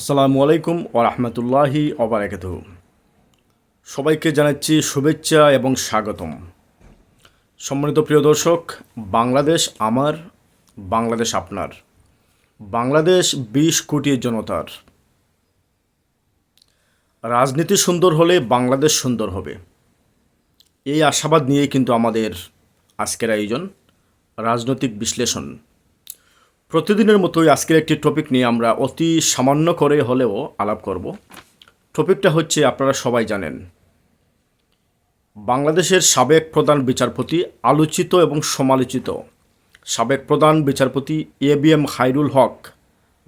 আসসালামু আলাইকুম ওরহমতুল্লাহি ওবরাকাত সবাইকে জানাচ্ছি শুভেচ্ছা এবং স্বাগতম। সম্মানিত প্রিয় দর্শক, বাংলাদেশ আমার, বাংলাদেশ আপনার, বাংলাদেশ বিশ কোটি জনতার। রাজনীতি সুন্দর হলে বাংলাদেশ সুন্দর হবে। এই আশাবাদ নিয়ে কিন্তু আমাদের আজকের আয়োজন, রাজনৈতিক বিশ্লেষণ। প্রতিদিনের মতোই আজকের একটি টপিক নিয়ে আমরা অতি সামান্য করে হলেও আলাপ করব। টপিকটা হচ্ছে আপনারা সবাই জানেন, বাংলাদেশের সাবেক প্রধান বিচারপতি, আলোচিত এবং সমালোচিত। সাবেক প্রধান বিচারপতি A B M Khairul Haque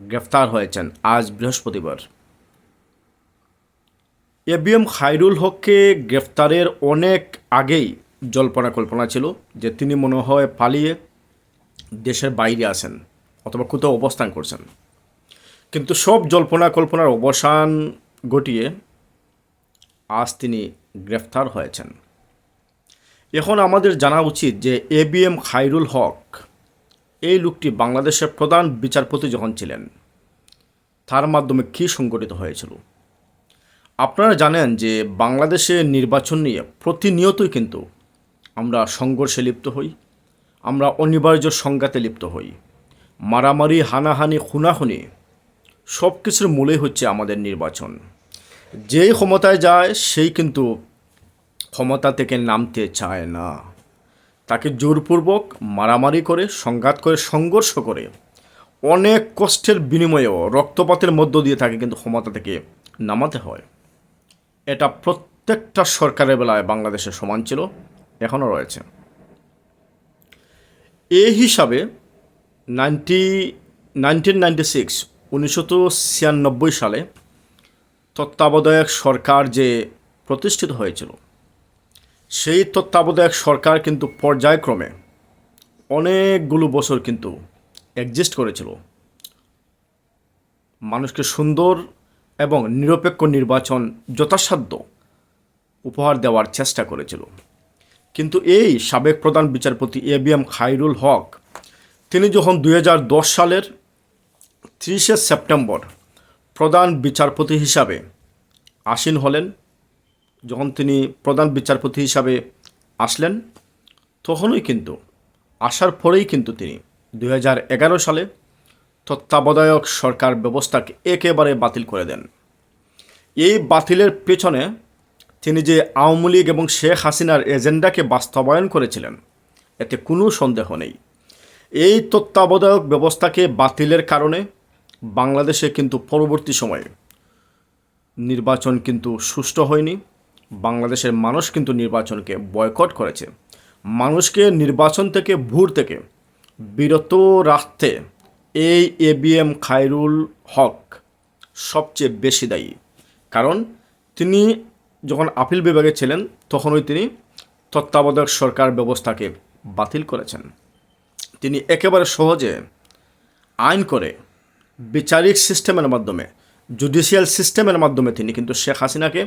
গ্রেফতার হয়েছেন আজ বৃহস্পতিবার। এ বি এম খাইরুল হককে গ্রেফতারের অনেক আগেই জল্পনা কল্পনা ছিল যে তিনি মনে হয় পালিয়ে দেশের বাইরে আছেন। অথবা কোথাও অবস্থান করছেন। কিন্তু সব জল্পনা কল্পনার অবসান ঘটিয়ে আজ তিনি গ্রেফতার হয়েছেন। এখন আমাদের জানা উচিত যে A B M Khairul Haque এই লোকটি বাংলাদেশের প্রধান বিচারপতি যখন ছিলেন, তার মাধ্যমে কী সংগঠিত হয়েছিল? আপনারা জানেন যে বাংলাদেশে নির্বাচন নিয়ে প্রতিনিয়তই কিন্তু আমরা সংঘর্ষে লিপ্ত হই, আমরা অনিবার্য সংঘাতে লিপ্ত হই। মারামারি, হানাহানি, খুনাখুনি সব কিছুর মূলেই হচ্ছে আমাদের নির্বাচন। যেই ক্ষমতায় যায়, সেই কিন্তু ক্ষমতা থেকে নামতে চায় না। তাকে জোরপূর্বক মারামারি করে, সংঘাত করে, সংঘর্ষ করে, অনেক কষ্টের বিনিময়েও রক্তপাতের মধ্য দিয়ে তাকে কিন্তু ক্ষমতা থেকে নামাতে হয়। এটা প্রত্যেকটা সরকারের বেলায় বাংলাদেশে সমান ছিল, এখনও রয়েছে। এই হিসাবে নাইনটি, নাইনটিন নাইনটি সিক্স, উনিশশো ছিয়ানব্বই সালে তত্ত্বাবধায়ক সরকার যে প্রতিষ্ঠিত হয়েছিল, সেই তত্ত্বাবধায়ক সরকার কিন্তু পর্যায়ক্রমে অনেকগুলো বছর কিন্তু এক্সিস্ট করেছিল। মানুষকে সুন্দর এবং নিরপেক্ষ নির্বাচন যথাসাধ্য উপহার দেওয়ার চেষ্টা করেছিল। কিন্তু এই সাবেক প্রধান বিচারপতি A B M Khairul Haque তিনি যখন দু হাজার দশ সালের ত্রিশে সেপ্টেম্বর প্রধান বিচারপতি হিসাবে আসীন হলেন, যখন তিনি প্রধান বিচারপতি হিসাবে আসলেন, তখনই কিন্তু, আসার পরেই কিন্তু তিনি দু হাজার এগারো সালে তত্ত্বাবধায়ক সরকার ব্যবস্থাকে একেবারে বাতিল করে দেন। এই বাতিলের পেছনে তিনি যে আওয়ামী লীগ এবং শেখ হাসিনার এজেন্ডাকে বাস্তবায়ন করেছিলেন, এতে কোনো সন্দেহ নেই। এই তত্ত্বাবধায়ক ব্যবস্থাকে বাতিলের কারণে বাংলাদেশে কিন্তু পরবর্তী সময়ে নির্বাচন কিন্তু সুষ্ঠু হয়নি। বাংলাদেশের মানুষ কিন্তু নির্বাচনকে বয়কট করেছে। মানুষকে নির্বাচন থেকে, ভোট থেকে বিরত রাখতে এই A B M Khairul Haque সবচেয়ে বেশি দায়ী। কারণ তিনি যখন আপিল বিভাগে ছিলেন, তখনই তিনি তত্ত্বাবধায়ক সরকার ব্যবস্থাকে বাতিল করেছেন। তিনি একেবারে সহজে আইন করে বিচারিক সিস্টেমের মাধ্যমে জুডিশিয়াল সিস্টেমের মাধ্যমে তিনি কিন্তু শেখ হাসিনাকে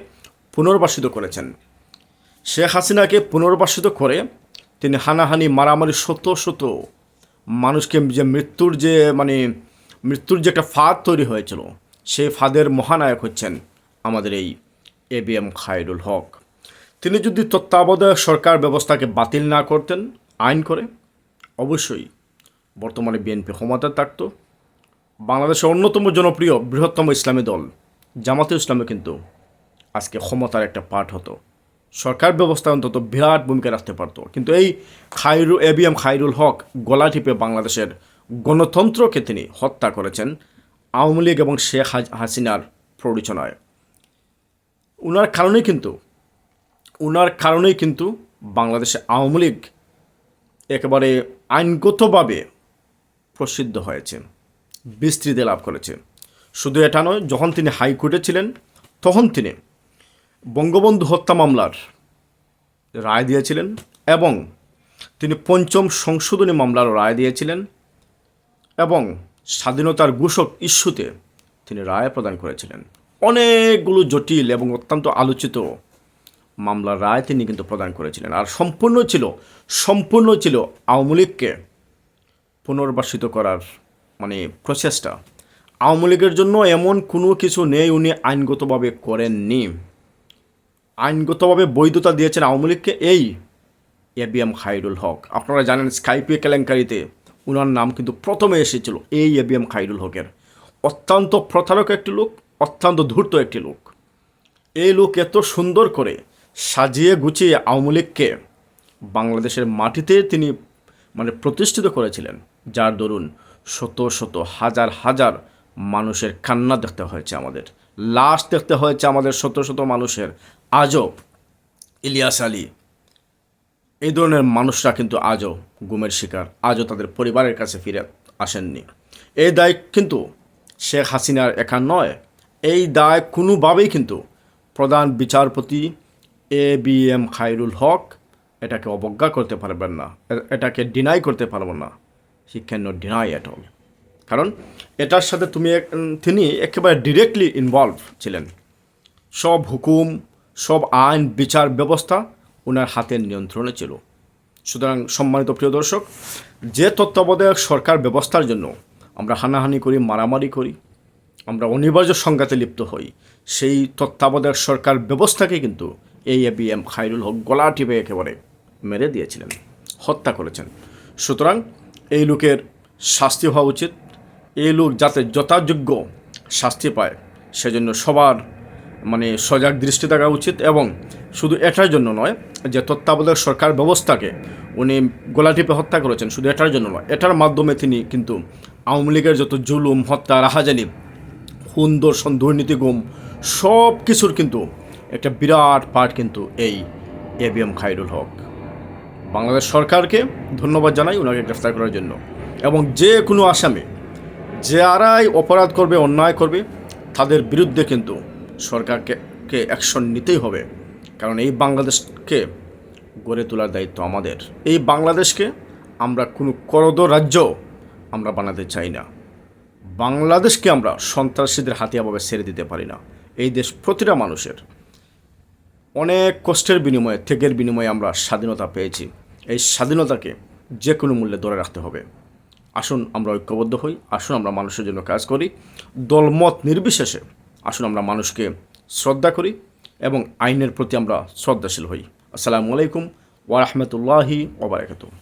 পুনর্বাসিত করেছেন। শেখ হাসিনাকে পুনর্বাসিত করে তিনি হানাহানি, মারামারি, শত শত মানুষকে যে মৃত্যুর যে মানে মৃত্যুর যে একটা ফাঁদ তৈরি হয়েছিল, সেই ফাঁদের মহানায়ক হচ্ছেন আমাদের এই A B M Khairul Haque. তিনি যদি তত্ত্বাবধায়ক সরকার ব্যবস্থাকে বাতিল না করতেন, আইন করে অবশ্যই বর্তমানে বিএনপি ক্ষমতায় থাকত। বাংলাদেশের অন্যতম জনপ্রিয় বৃহত্তম ইসলামী দল, জামাতে ইসলামে কিন্তু আজকে ক্ষমতার একটা পার্ট হতো। সরকার ব্যবস্থা অন্তত বিরাট ভূমিকা রাখতে পারতো। কিন্তু এই খাইরু A B M Khairul Haque গলা টিপে বাংলাদেশের গণতন্ত্রকে তিনি হত্যা করেছেন আওয়ামী লীগ এবং শেখ হাসিনার প্ররোচনায়। উনার কারণেই কিন্তু, উনার কারণেই কিন্তু বাংলাদেশে আওয়ামী লীগ একেবারে আইনগতভাবে প্রসিদ্ধ হয়েছে, বিস্তৃতি লাভ করেছে। শুধু এটা নয়, যখন তিনি হাইকোর্টে ছিলেন, তখন তিনি বঙ্গবন্ধু হত্যা মামলার রায় দিয়েছিলেন এবং তিনি পঞ্চম সংশোধনী মামলার রায় দিয়েছিলেন এবং স্বাধীনতার ঘোষক ইস্যুতে তিনি রায় প্রদান করেছিলেন। অনেকগুলো জটিল এবং অত্যন্ত আলোচিত মামলার রায় তিনি কিন্তু প্রদান করেছিলেন। আর সম্পূর্ণ ছিল সম্পূর্ণ ছিল আওয়ামী লীগকে পুনর্বাসিত করার মানে প্রচেষ্টা। আওয়ামী লীগের জন্য এমন কোনো কিছু নেই উনি আইনগতভাবে করেননি। আইনগতভাবে বৈধতা দিয়েছেন আওয়ামী লীগকে এই A B M Khairul Haque. আপনারা জানেন স্কাইপি কেলেঙ্কারিতে ওনার নাম কিন্তু প্রথমে এসেছিল, এই এ বি এম খাইরুল হকের। অত্যন্ত প্রতারক একটি লোক, অত্যন্ত ধূর্ত একটি লোক। এই লোক এত সুন্দর করে সাজিয়ে গুছিয়ে আওয়ামী লীগকে বাংলাদেশের মাটিতে তিনি মানে প্রতিষ্ঠিত করেছিলেন। যার দরুন শত শত হাজার হাজার মানুষের কান্না দেখতে হয়েছে আমাদের। লাশ দেখতে হয়েছে আমাদের শত শত মানুষের। আজও ইলিয়াস আলী এই ধরনের মানুষরা কিন্তু আজও গুমের শিকার, আজও তাদের পরিবারের কাছে ফিরে আসেননি। এই দায় কিন্তু শেখ হাসিনার একা নয়, এই দায় কোনোভাবেই কিন্তু প্রধান বিচারপতি A B M Khairul Haque এটাকে অবজ্ঞা করতে পারবেন না। এটাকে ডিনাই করতে পারবেন না। He can not deny at all কারণ এটার সাথে তুমি তিনি একেবারে ডিরেক্টলি ইনভলভ ছিলেন। সব হুকুম, সব আইন, বিচার ব্যবস্থা ওনার হাতের নিয়ন্ত্রণে ছিল। সুতরাং সম্মানিত প্রিয় দর্শক, যে তত্ত্বাবধায়ক সরকার ব্যবস্থার জন্য আমরা হানাহানি করি, মারামারি করি, আমরা অনিবার্য সংঘাতে লিপ্ত হই, সেই তত্ত্বাবধায়ক সরকার ব্যবস্থাকে কিন্তু এই A B M Khairul Haque গলা টিপে একেবারে মেরে দিয়েছিলেন, হত্যা করেছেন। সুতরাং এই লোকের শাস্তি হওয়া উচিত। এই লোক যাতে যথাযোগ্য শাস্তি পায়, সেজন্য সবার মানে সজাগ দৃষ্টি থাকা উচিত এবং শুধু এটার জন্য নয় যে তত্ত্বাবধায়ক সরকার ব্যবস্থাকে উনি গোলা টিপে হত্যা করেছেন, শুধু এটার জন্য নয়, এটার মাধ্যমে তিনি কিন্তু আওয়ামী লীগের যত জুলুম, হত্যা রাহাজানি খুন, দর্শন, দুর্নীতি, গুম সব কিছুর কিন্তু একটা বিরাট পার্ট কিন্তু এই A B M Khairul Haque. Bangladesh সরকারকে ধন্যবাদ জানাই ওনাকে গ্রেফতার করার জন্য। এবং যে কোনো আসামি যারাই অপরাধ করবে, অন্যায় করবে, তাদের বিরুদ্ধে কিন্তু সরকারকে, কে অ্যাকশন নিতেই হবে। কারণ এই বাংলাদেশকে গড়ে তোলার দায়িত্ব আমাদের। এই বাংলাদেশকে আমরা কোনো করদ রাজ্য আমরা বানাতে চাই না। বাংলাদেশকে আমরা সন্ত্রাসীদের হাতিয়াভাবে ছেড়ে দিতে পারি না। এই দেশ প্রতিটা মানুষের। অনেক কষ্টের বিনিময়ে থেকের বিনিময়ে আমরা স্বাধীনতা পেয়েছি। এই স্বাধীনতাকে যে কোনো মূল্যে ধরে রাখতে হবে। আসুন আমরা ঐক্যবদ্ধ হই, আসুন আমরা মানুষের জন্য কাজ করি। দলমত নির্বিশেষে আসুন আমরা মানুষকে শ্রদ্ধা করি এবং আইনের প্রতি আমরা শ্রদ্ধাশীল হই। আসসালামু আলাইকুম ওয়া রাহমাতুল্লাহি ওয়া বারাকাতুহু।